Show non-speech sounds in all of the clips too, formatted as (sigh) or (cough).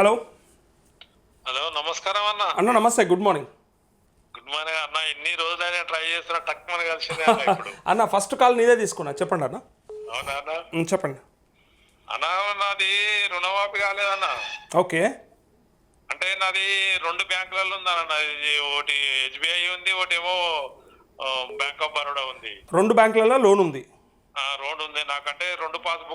Hello. Hello నమస్కారం అన్న. అన్న నమస్తే గుడ్ మార్నింగ్. గుడ్ మార్నింగ్ అన్న ఎన్ని రోజులైనా ట్రై చేస్తున్నా టక్ మన కలిసిందే (laughs) అన్న ఫస్ట్ కాల్ నీదే తీసుకున్నా. చెప్పండి అన్న. అవునా అన్న? చెప్పండి. అన్న నాది రుణమాఫీ కాలేదన్న ఓకే. అంటే నాది రెండు బ్యాంకులలో ఉందన్న ఒకటి ఎస్బీఐ ఉంది ఒకటి ఏమో బ్యాంక్ ఆఫ్ బరోడా ఉంది. రెండు బ్యాంకులలో లోన్ ఉంది. రోడ్ ఉంది. నాకంటే రెండు ఉన్నాయన్న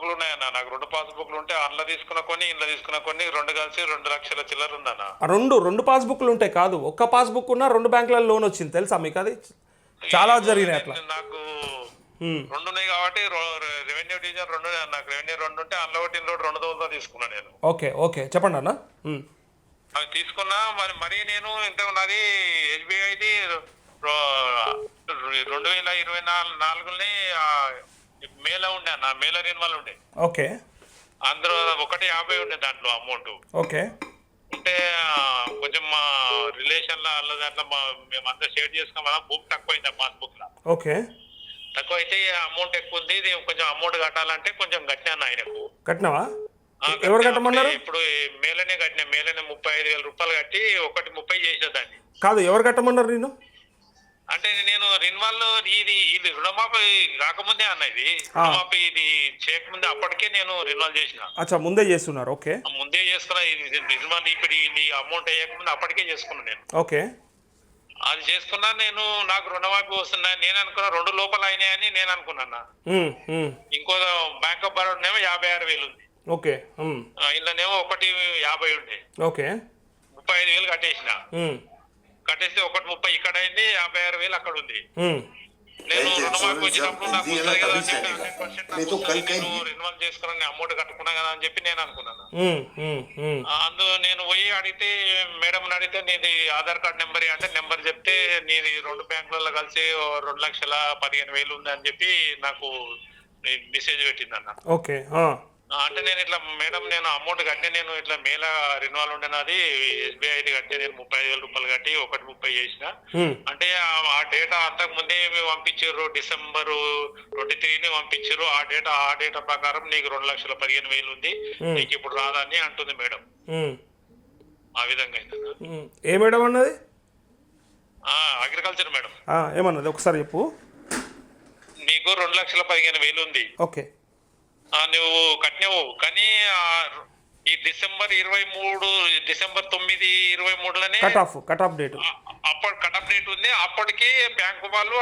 పాస్బుక్లు ఉంటే అందులో తీసుకున్న కొన్ని ఇంట్లో తీసుకున్న కొన్ని రెండు కలిసి రెండు లక్షల చిల్లర ఉందన్న. రెండు రెండు పాస్బుక్లు ఉంటాయి కాదు. ఒక్క పాస్బుక్ ఉన్న రెండు బ్యాంకులలో లోన్ వచ్చింది. తెలుసా మీకు అది? చాలా జరిగినాయి అట్లా. నాకు రెండు ఉన్నాయి కాబట్టి రెవెన్యూ డివిజన్ రెండు. నాకు రెవెన్యూ రెండు ఉంటే అందులో ఒకటి ఒకటి రెండు దోలతో తీసుకున్నా నేను. Okay okay. చెప్పండి అన్న. అవి తీసుకున్నా మరి మరి నేను ఇంత నాది ఎస్బీఐది రెండు వేల ఇరవై నాలుగు నాలుగుని మేలో ఉండే అన్న మేలో రెన్యువల్ ఉండే. ఓకే. అందులో ఒకటి యాభై ఉండే దాంట్లో అమౌంట్. ఓకే. అంటే కొంచెం మా రిలేషన్లో అల్ల దాంట్లో మా మేము అంతా షేర్ చేసుకున్నాం కదా బుక్ తక్కువైంది పాస్బుక్లో ఓకే. తక్కువ అయితే అమౌంట్ ఎక్కువ ఉంది ఇది కొంచెం అమౌంట్ కట్టాలంటే కొంచెం కట్టినాను ఆయనకు. కట్టినావా? ఎవరు కట్టమన్నారు? ఇప్పుడు మేలనే కట్టిన మేలనే ముప్పై ఐదు వేల రూపాయలు కట్టి ఒకటి ముప్పై చేసిన దాన్ని కాదు ఎవరు కట్టమన్నారు నేను అంటే నేను రిన్వాల్ ఇది ఇది రుణమాఫీ రాకముందే అన్న ఇది. రుణమాఫీ ఇది చేయకముందే అప్పటికే నేను రిన్వాల్ చేసిన. అచ్చా ముందే చేస్తున్నారు ఓకే. ముందే చేసుకున్నా ఇది రిన్వాల్ ఇప్పుడు ఇది అమౌంట్ అయ్యకముందు అప్పటికే చేసుకున్నా నేను. ఓకే. అది చేసుకున్నా నేను నాకు రుణమాఫీ వస్తున్నా నేను అనుకున్నా రెండు లోపల అయినాయని నేను అనుకున్నా ఇంకో బ్యాంక్ ఆఫ్ బరోడానేమో యాభై ఆరు వేలు ఉంది. ఓకే ఇందులోనేమో ఒకటి యాభై ఉండే. ఓకే. ముప్పై ఐదు వేలు కట్టేసిన. ఉమ్, కట్టేస్తే ఒకటి ముప్పై ఇక్కడ అయింది యాభై ఆరు వేలు అక్కడ ఉంది. నేను రుణమాఫీ వచ్చినప్పుడు నాకు వస్తుంది కదా అని చెప్పి. తగ్గిస్తాను 100% నాకు నేను తో వస్తుంది. కల్ నేను రెన్యువల్ చేసుకున్నాను అమౌంట్ కట్టుకున్నా కదా అని చెప్పి నేను అనుకున్నాను. అందు నేను పోయి అడిగితే మేడం అడిగితే నీది ఆధార్ కార్డ్ నెంబర్ అంటే నెంబర్ చెప్తే నీది రెండు బ్యాంకులలో కలిసి రెండు లక్షల పదిహేను వేలు ఉంది అని చెప్పి నాకు మెసేజ్ పెట్టింది అన్న ఓకే అంటే నేను ఇట్లా మేడం నేను అమౌంట్ కట్టి నేను ఇట్లా మేల రిన్వాల్ ఉండే నాది ఎస్బీఐది కట్టి నేను ముప్పై ఐదు వేల రూపాయలు కట్టి ఒకటి ముప్పై చేసిన. అంటే ఆ- డేటా అంతకు ముందే పంపించారు డిసెంబర్ ట్వంటీ త్రీని పంపించారు ఆ డేటా ఆ డేటా ప్రకారం నీకు రెండు లక్షల పదిహేను వేలు ఉంది. నీకు ఇప్పుడు రాదని అంటుంది మేడం. ఆ విధంగా. ఏ మేడం అన్నది? Agriculture madam. ఏమన్నది? ఒకసారి చెప్పు. నీకు రెండు లక్షల పదిహేను వేలు ఉంది. ఓకే. నువ్వు కట్టినవు. కానీ ఈ డిసెంబర్ ఇరవై మూడు డిసెంబర్ తొమ్మిది ఇరవై మూడులోనే cut off cut off date. అప్పటి కట్ ఆఫ్ డేట్ ఉంది. అప్పటికి బ్యాంకు వాళ్ళు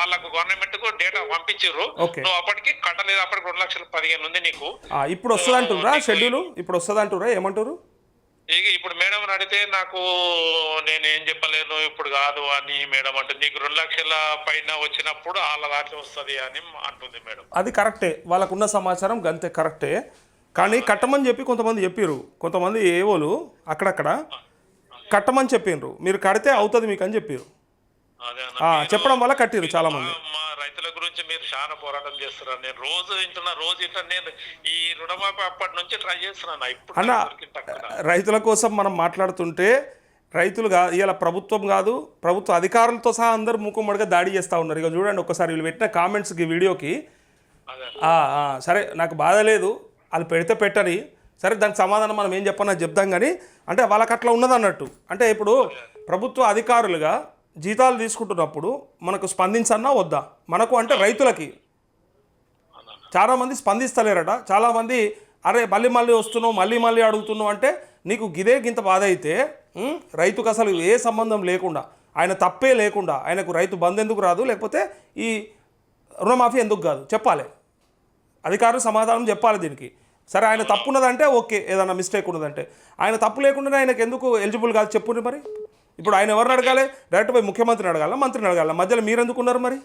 వాళ్ళకు గవర్నమెంట్కు డేటా పంపించారు. నువ్వు అప్పటికి కట్టలేదు. అప్పటికి రెండు లక్షల పదిహేను ఉంది నీకు. ఇప్పుడు వస్తుంది అంటుర్రా షెడ్యూల్? ఇప్పుడు వస్తుంది అంటుర్రా ఏమంటారు ఇక ఇప్పుడు మేడం అడిగితే నాకు నేను ఏం చెప్పలేను ఇప్పుడు కాదు అని మేడం అంటుంది. నీకు రెండు లక్షల పైన వచ్చినప్పుడు వాళ్ళ దాంట్లో వస్తుంది అని అంటుంది మేడం. అది కరెక్టే. వాళ్ళకున్న సమాచారం గంతే కరెక్టే. కానీ కట్టమని చెప్పి కొంతమంది చెప్పారు కొంతమంది ఏవోలు అక్కడక్కడ కట్టమని చెప్పిండ్రు మీరు కడితే అవుతుంది మీకు అని చెప్పారు చెప్పడం వల్ల కట్టిరు చాలా మంది. మా- గురించి మీరు చాలా పోరాటం చేస్తున్నారు నేను రోజు వింటున్నా రోజు వింటున్నా. నేను ఈ రుణమాఫీ అప్పటి నుంచి ట్రై చేస్తున్నాను ఇప్పుడు అన్న. రైతుల కోసం మనం మాట్లాడుతుంటే రైతులు కా ఇలా ప్రభుత్వం కాదు ప్రభుత్వ అధికారులతో సహా అందరూ మూకుమ్మడిగా దాడి చేస్తూ ఉన్నారు. ఇక చూడండి ఒకసారి వీళ్ళు పెట్టిన కామెంట్స్కి వీడియోకి. సరే నాకు బాధ లేదు వాళ్ళు పెడితే పెట్టని. సరే దానికి సమాధానం మనం ఏం చెప్పన్నా చెప్తాం కానీ అంటే వాళ్ళకి అట్లా ఉన్నది అన్నట్టు అంటే ఇప్పుడు ప్రభుత్వ అధికారులుగా జీతాలు తీసుకుంటున్నప్పుడు మనకు స్పందించన్నా వద్దా? మనకు అంటే రైతులకి. చాలామంది స్పందిస్తలేరట. చాలామంది అరే మళ్ళీ మళ్ళీ వస్తున్నావు మళ్ళీ మళ్ళీ అడుగుతున్నావు అంటే నీకు గిదే గింత బాధ అయితే రైతుకు అసలు ఏ సంబంధం లేకుండా ఆయన తప్పే లేకుండా ఆయనకు రైతు బంద్ ఎందుకు రాదు లేకపోతే ఈ రుణమాఫీ ఎందుకు కాదు? చెప్పాలి. అధికారులు సమాధానం చెప్పాలి దీనికి. సరే ఆయన తప్పు ఉన్నదంటే ఓకే ఏదైనా మిస్టేక్ ఉన్నదంటే. ఆయన తప్పు లేకుండానే ఆయనకు ఎందుకు ఎలిజిబుల్ కాదు? చెప్పుండ్రి మరి. ఇప్పుడు ఆయన ఎవరిని అడగాలి? డైరెక్ట్ పోయి ముఖ్యమంత్రిని అడగాల? మంత్రిని అడగాల? మధ్యలో మీరు ఎందుకు ఉన్నారు మరి?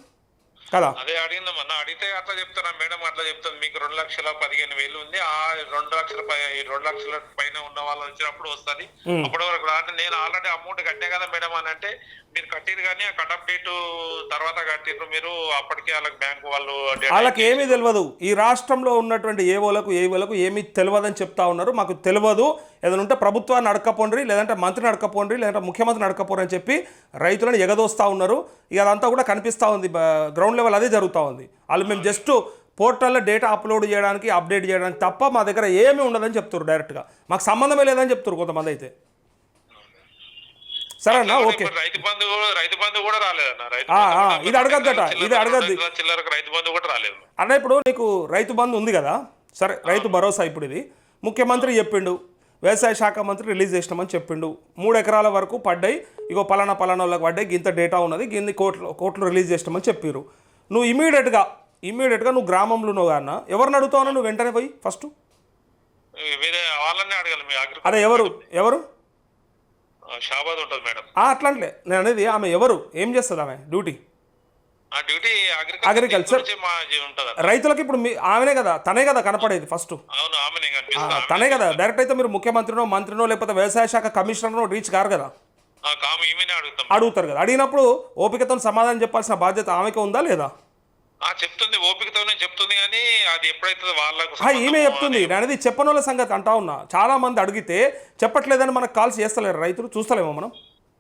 కదా. అదే అడిగిందమ్మా అడిగితే అట్లా చెప్తారా మేడం అట్లా చెప్తాను మీకు రెండు లక్షల పదిహేను వేలు ఉంది. ఆ రెండు లక్షల రెండు లక్షల పైన ఉన్న వాళ్ళు వచ్చినప్పుడు వస్తుంది. అప్పటి వరకు. అంటే నేను ఆల్రెడీ అమౌంట్ కట్టే కదా మేడం అని అంటే మీరు కట్టిరు కానీ ఆ కట్ ఆఫ్ డేట్ తర్వాత కట్టిర్రు మీరు. అప్పటికే వాళ్ళకి బ్యాంకు వాళ్ళు వాళ్ళకి ఏమీ తెలియదు ఈ రాష్ట్రంలో ఉన్నటువంటి ఏవోలకు ఏవోలకు ఏమీ తెలియదని చెప్తా ఉన్నారు. మాకు తెలియదు ఏదైనా ఉంటే ప్రభుత్వాన్ని అడకపోండ్రి లేదంటే మంత్రిని అడకపోండ్రి లేదంటే ముఖ్యమంత్రిని అడకపోండి అని చెప్పి రైతులను ఎగదోస్తూ ఉన్నారు. ఇక అదంతా కూడా కనిపిస్తూ ఉంది. గ్రౌండ్ లెవెల్ అదే జరుగుతూ ఉంది. వాళ్ళు మేము జస్ట్ పోర్టల్లో డేటా అప్లోడ్ చేయడానికి అప్డేట్ చేయడానికి తప్ప మా దగ్గర ఏమీ ఉండదని చెప్తారు డైరెక్ట్గా మాకు సంబంధమే లేదని చెప్తారు కొంతమంది అయితే. సరే అన్న? ఓకే. రైతు బంధు రైతు కూడా రాలేదన్న. ఇది అడగద్దట, ఇది అడగద్ది. చిల్లర- చిల్లరకు రైతు బంధు కూడా రాలేదు. అన్న ఇప్పుడు నీకు రైతు బంధు ఉంది కదా? సరే రైతు భరోసా ఇప్పుడు ఇది. ముఖ్యమంత్రి చెప్పిండు వ్యవసాయ శాఖ మంత్రి రిలీజ్ చేసినామని చెప్పిండు. మూడు ఎకరాల వరకు పడ్డాయి. ఇగో పలానా పలానా వాళ్ళకి పడ్డాయి. గింత డేటా ఉన్నది. గిన్ని కోట్లు కోట్లు రిలీజ్ చేసినామని చెప్పారు నువ్వు ఇమీడియట్గా ఇమీడియట్గా నువ్వు గ్రామంలో ఉన్నావు అన్న ఎవరిని అడుగుతావు నువ్వు వెంటనే పోయి ఫస్ట్? అదే ఎవరు? ఎవరు? అట్లాంటిలే నేను అనేది ఆమె ఎవరు? ఏం చేస్తుంది ఆమె? డ్యూటీ. అగ్రికల్చర్ రైతులకు ఇప్పుడు ఆమెనే కదా తనే కదా కనపడేది ఫస్ట్ తనే కదా. డైరెక్ట్ అయితే మీరు ముఖ్యమంత్రినో మంత్రినో లేకపోతే వ్యవసాయ శాఖ కమిషనర్నో రీచ్ కారు కదా. అడుగుతారు కదా. అడిగినప్పుడు ఓపికతో సమాధానం చెప్పాల్సిన బాధ్యత ఆమెకి ఉందా లేదా? చెప్తుంది. ఓపికతోనే చెప్తుంది కానీ అది ఎప్పుడైతే వాళ్ళకు ఈమె చెప్తుంది. నేను అనేది చెప్పనోళ్ళ సంగతి అంటా ఉన్నా. చాలా మంది అడిగితే చెప్పట్లేదని మనకు కాల్స్ చేస్తలేరు రైతులు. చూస్తలేమో మనం?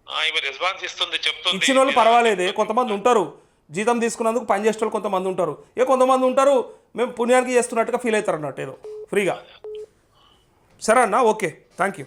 ఆ, ఈమె రెస్పాన్స్ ఇస్తుంది చెప్తుంది. ఇచ్చిన వాళ్ళు పర్వాలేదే. కొంతమంది ఉంటారు. జీతం తీసుకున్నందుకు పని చేసే వాళ్ళు కొంతమంది ఉంటారు. ఏ కొంతమంది ఉంటారు మేము పుణ్యానికి చేస్తున్నట్టుగా ఫీల్ అవుతారు అన్నట్టు ఏదో ఫ్రీగా సరే అన్న ఓకే. Thank you